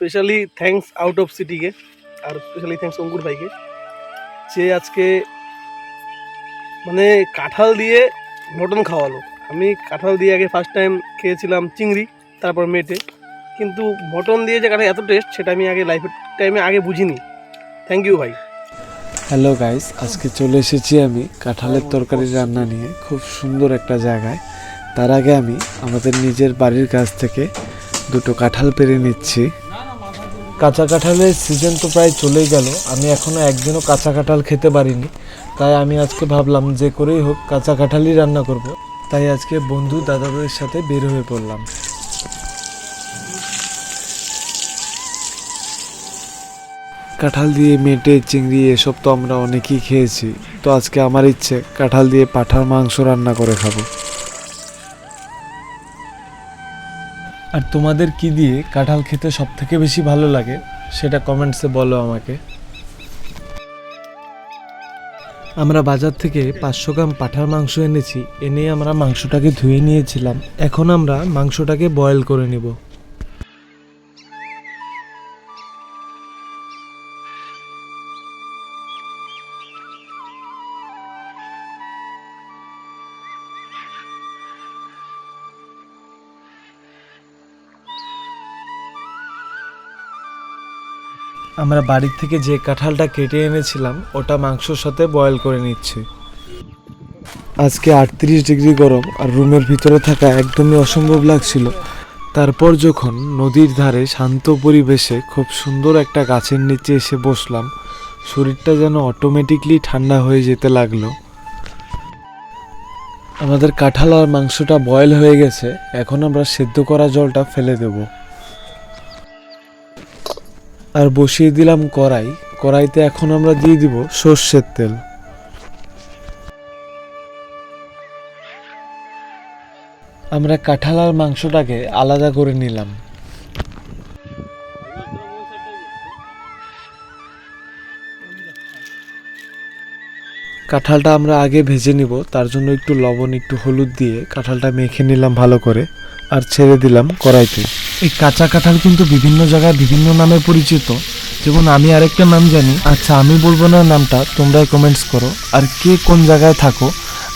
Specially thanks out of সিটিকে আর specially thanks Ankur ভাইকে। সে আজকে মানে কাঁঠাল দিয়ে মটন খাওয়ালো। আমি কাঁঠাল দিয়ে আগে ফার্স্ট টাইম খেয়েছিলাম চিংড়ি, তারপর মেটে। কিন্তু মটন দিয়ে যে কাঁঠাল এত টেস্ট সেটা আমি আগে লাইফের টাইমে আগে বুঝিনি। থ্যাংক ইউ ভাই। হ্যালো গাইস আজকে চলে এসেছি আমি কাঁঠালের তরকারি রান্না নিয়ে, খুব সুন্দর একটা জায়গায়। তার আগে আমি আমাদের নিজের বাড়ির কাছ থেকে দুটো কাঁঠাল পেরে নিচ্ছি। কাঁচা কাঁঠালের সিজন তো প্রায় চলেই গেল। আমি এখনও একদিনও কাঁচা কাঁঠাল খেতে পারিনি। তাই আমি আজকে ভাবলাম যে করেই হোক কাঁচা কাঁঠালই রান্না করব। তাই আজকে বন্ধু দাদাদের সাথে বের হয়ে পড়লাম। কাঁঠাল দিয়ে মেটে, চিংড়ি এসব তো আমরা অনেকেই খেয়েছি। তো আজকে আমার ইচ্ছে, কাঁঠাল দিয়ে পাঠার মাংস রান্না করে খাব। আর তোমাদের কি দিয়ে কাঁঠাল খেতে সব থেকে বেশি ভালো লাগে, সেটা কমেন্টসে বলো আমাকে। আমরা বাজার থেকে পাঁচশো গ্রাম পাঠার মাংস এনেছি, এনে আমরা মাংসটাকে ধুয়ে নিয়েছিলাম। এখন আমরা মাংসটাকে বয়েল করে নিব। আমরা বাড়ির থেকে যে কাঁঠালটা কেটে এনেছিলাম, ওটা মাংসর সাথে বয়েল করে নিচ্ছি। আজকে আটত্রিশ ডিগ্রি গরম আর রুমের ভিতরে থাকা একদমই অসম্ভব লাগছিল। তারপর যখন নদীর ধারে শান্ত পরিবেশে খুব সুন্দর একটা গাছের নিচে এসে বসলাম, শরীরটা যেন অটোমেটিকলি ঠান্ডা হয়ে যেতে লাগল। আমাদের কাঁঠাল আর মাংসটা বয়েল হয়ে গেছে, এখন আমরা সেদ্ধ করা জলটা ফেলে দেবো। আর বসিয়ে দিলাম কড়াই। কড়াইতে এখন আমরা দিয়ে দিব সর্ষের তেল। আমরা কাঁঠাল আর মাংসটাকে আলাদা করে নিলাম। কাঁঠালটা আমরা আগে ভেজে নিব, তার জন্য একটু লবণ, একটু হলুদ দিয়ে কাঁঠালটা মেখে নিলাম ভালো করে। আর ছেড়ে দিলাম কড়াইতে। এই কাঁচা কাঁঠাল কিন্তু বিভিন্ন জায়গায় বিভিন্ন নামে পরিচিত। যেমন আমি আরেকটা নাম জানি। আচ্ছা আমি বলব না নামটা, তোমরাই কমেন্টস করো। আর কে কোন জায়গায় থাকো,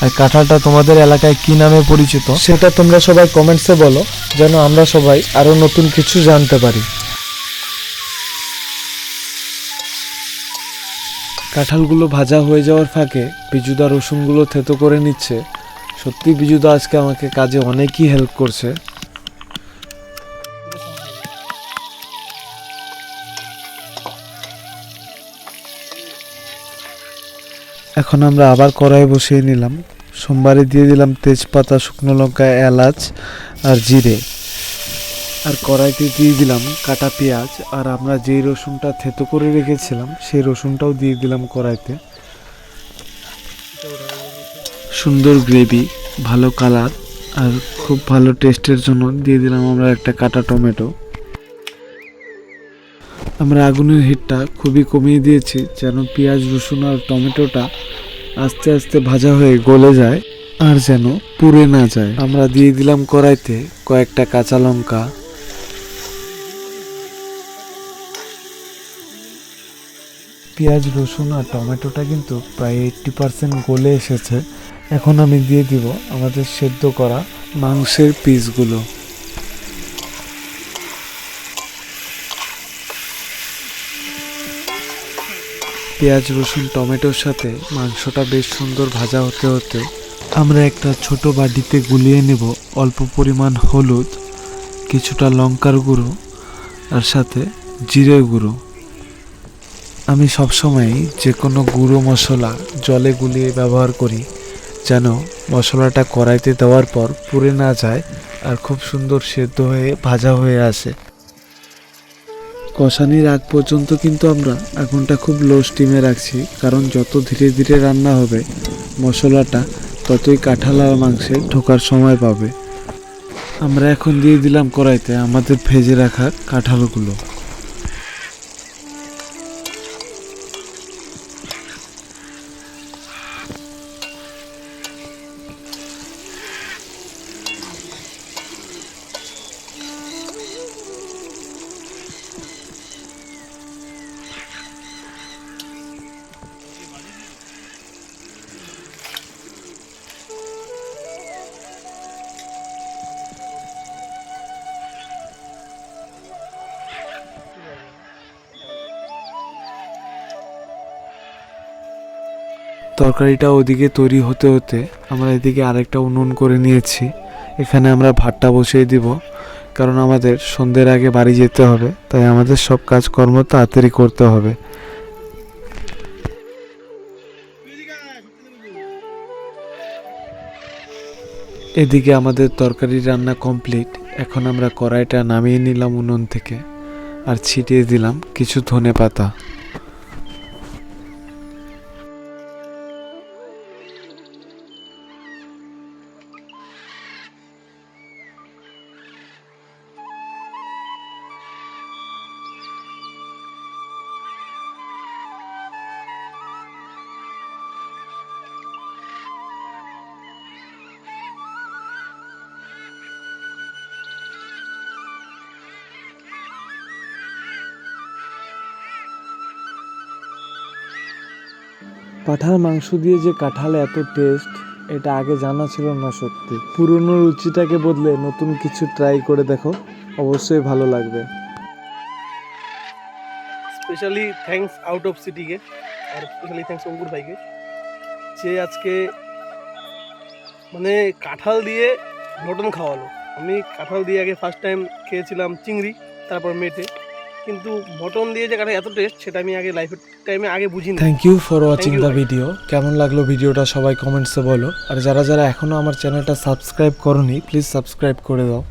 আর কাঁঠালটা তোমাদের এলাকায় কি নামে পরিচিত, সেটা তোমরা সবাই কমেন্টসে বলো, যেন আমরা সবাই আরও নতুন কিছু জানতে পারি। কাঁঠালগুলো ভাজা হয়ে যাওয়ার ফাঁকে, বিজুদা রসুনগুলো থেতো করে নিচ্ছে। সত্যি বিজুদা আজকে আমাকে কাজে অনেকই হেল্প করছে। এখন আমরা আবার কড়াই বসিয়ে নিলাম। সোমবারে দিয়ে দিলাম তেজপাতা, শুকনো লঙ্কা, এলাচ আর জিরে। আর কড়াইতে দিয়ে দিলাম কাটা পেঁয়াজ। আর আমরা যেই রসুনটা থেতো করে রেখেছিলাম, সেই রসুনটাও দিয়ে দিলাম কড়াইতে। সুন্দর গ্রেভি ভালো কালার আর খুব ভালো টেস্টের জন্য দিয়ে দিলাম আমরা একটা কাটা টমেটো। আমরা আগুনের হিটটা খুবই কমিয়ে দিয়েছি যেন পেঁয়াজ, রসুন আর টমেটোটা আস্তে আস্তে ভাজা হয়ে গলে যায় আর যেন পুড়ে না যায়। আমরা দিয়ে দিলাম কড়াইতে কয়েকটা কাঁচা লঙ্কা। পেঁয়াজ, রসুন আর টমেটোটা কিন্তু প্রায় এইট্টি পার্সেন্ট গলে এসেছে। এখন আমি দিয়ে দিব আমাদের সেদ্ধ করা মাংসের পিসগুলো। পেঁয়াজ, রসুন, টমেটোর সাথে মাংসটা বেশ সুন্দর ভাজা হতে হতে আমরা একটা ছোট বাটিতে গুলিয়ে নেব অল্প পরিমাণ হলুদ, কিছুটা লঙ্কার গুঁড়ো আর সাথে জিরে গুঁড়ো। আমি সবসময়ই যে কোনো গুঁড়ো মশলা জলে গুলিয়ে ব্যবহার করি। যেন মশলাটা কড়াইতে দেওয়ার পর পুড়ে না যায় আর খুব সুন্দর সেদ্ধ হয়ে ভাজা হয়ে আসে। কষানির আগ পর্যন্ত কিন্তু আমরা আগুনটা খুব লো স্টিমে রাখছি, কারণ যত ধীরে ধীরে রান্না হবে, মশলাটা ততই কাঁঠাল আর মাংসে ঢোকার সময় পাবে। আমরা এখন দিয়ে দিলাম কড়াইতে আমাদের ভেজে রাখা কাঁঠালগুলো। তরকারিটা ওদিকে তৈরি হতে হতে আমরা এদিকে আরেকটা উনুন করে নিয়েছি। এখানে আমরা ভাতটা বসিয়ে দিব, কারণ আমাদের সন্ধ্যের আগে বাড়ি যেতে হবে, তাই আমাদের সব কাজকর্ম তাড়াতাড়ি করতে হবে। এদিকে আমাদের তরকারি রান্না কমপ্লিট। এখন আমরা কড়াইটা নামিয়ে নিলাম উনুন থেকে, আর ছিটিয়ে দিলাম কিছু ধনে পাতা পাঠার মাংস দিয়ে যে কাঁঠাল এত টেস্ট এটা আগে জানা ছিল না সত্যি। পুরনো রুচিটাকে বদলে নতুন কিছু ট্রাই করে দেখো, অবশ্যই ভালো লাগবে। স্পেশালি থ্যাঙ্কস আউট অফ সিটিকে আর স্পেশালি থ্যাঙ্কস অঙ্কুর ভাইকে, যে আজকে মানে কাঁঠাল দিয়ে মটন খাওয়ালো। আমি কাঁঠাল দিয়ে আগে ফার্স্ট টাইম খেয়েছিলাম চিংড়ি, তারপর মেটে। কিন্তু বটন দিয়ে যে কাটা এত টেস্ট সেটা আমি আগে লাইফের টাইমে আগে বুঝিনি। Thank you for watching the video কেমন লাগল ভিডিওটা সবাই কমেন্টসে বলো। আর যারা যারা এখনও আমার চ্যানেলটা সাবস্ক্রাইব করনি প্লিজ সাবস্ক্রাইব করে দাও।